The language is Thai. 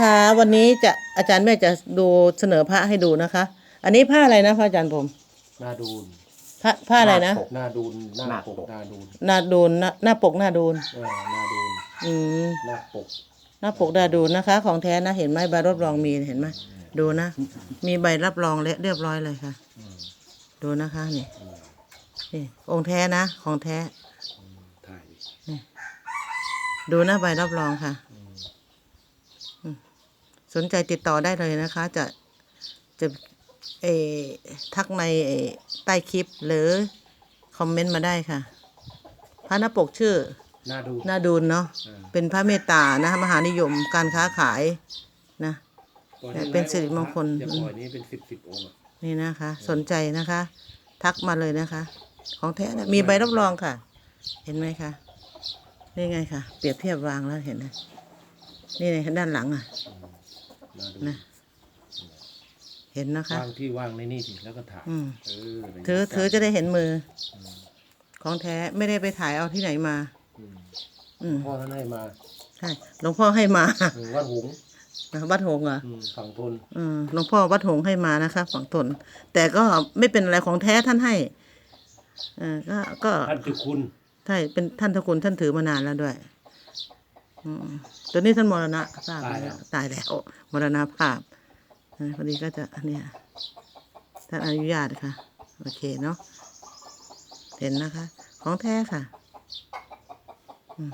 ค่ะวันนี้จะอาจารย์แม่จะดูเสนอผ้าให้ดูนะคะ อันนี้ผ้าอะไรนะพระอาจารย์ผมหน้าดูนผ้าผ้าอะไรนะหน้าดูนหน้าปกหน้าดูนหน้าดูนหน้าหน้าปกหน้าดูนเออหน้าดูนอืมหน้าปกหน้าปกหน้าดูนนะคะ ของแท้นะเห็นไหมใบรับรองมีเห็นไหมดูนะ มีใบรับรองและเรียบร้อยเลยค่ะอืมดูนะคะนี่นี่องค์แท้นะ ของแท้ถ่ายดิดูนะใบรับรองค่ะอืม สนใจติดต่อได้เลยนะคะ จะจะเออทักในเอ่อใต้คลิปหรือคอมเมนต์มาได้ค่ะ พระหน้าปกชื่อหน้าดูนหน้าดูนเนาะเออเป็นพระเมตตานะมหานิยมการค้าขายนะปล่อยเนี่ยให้เป็นสิริมงคลจะปล่อยนี้เป็นสิบสิบองค์อะนี่นะคะ สนใจนะคะ ทักมาเลยนะคะ ของแท้นะมีใบรับรองค่ะ เห็นไหมคะนี่ไงค่ะ เปรียบเทียบวางแล้วเห็นไหมนี่ในด้านหลังอะ หน้าดูนะเห็นนะคะ วางที่วางในนี่สิแล้วก็ถ่ายอืม เออเป็นถือถือจะได้เห็นมือของแท้ไม่ได้ไปถ่ายเอาที่ไหนมา อืมอืมพ่อท่านให้มาใช่หลวงพ่อให้มาเออวัดหงส์วัดหงส์เหรออืมฝั่งทนอืมหลวงพ่อวัดหงส์ให้มานะคะฝั่งทนแต่ก็ไม่เป็นอะไรของแท้ท่านให้เออก็ก็ท่านจุคุณ ใช่เป็นท่านทคุณท่านถือมานานแล้วด้วย อืมตัวนี้ท่านมรณะทราบไปแล้ว ตายแล้วมรณภาพพอดีก็จะเนี่ยท่านอนุญาตค่ะ โอเคเนาะเห็นนะคะ ของแท้ค่ะ อืม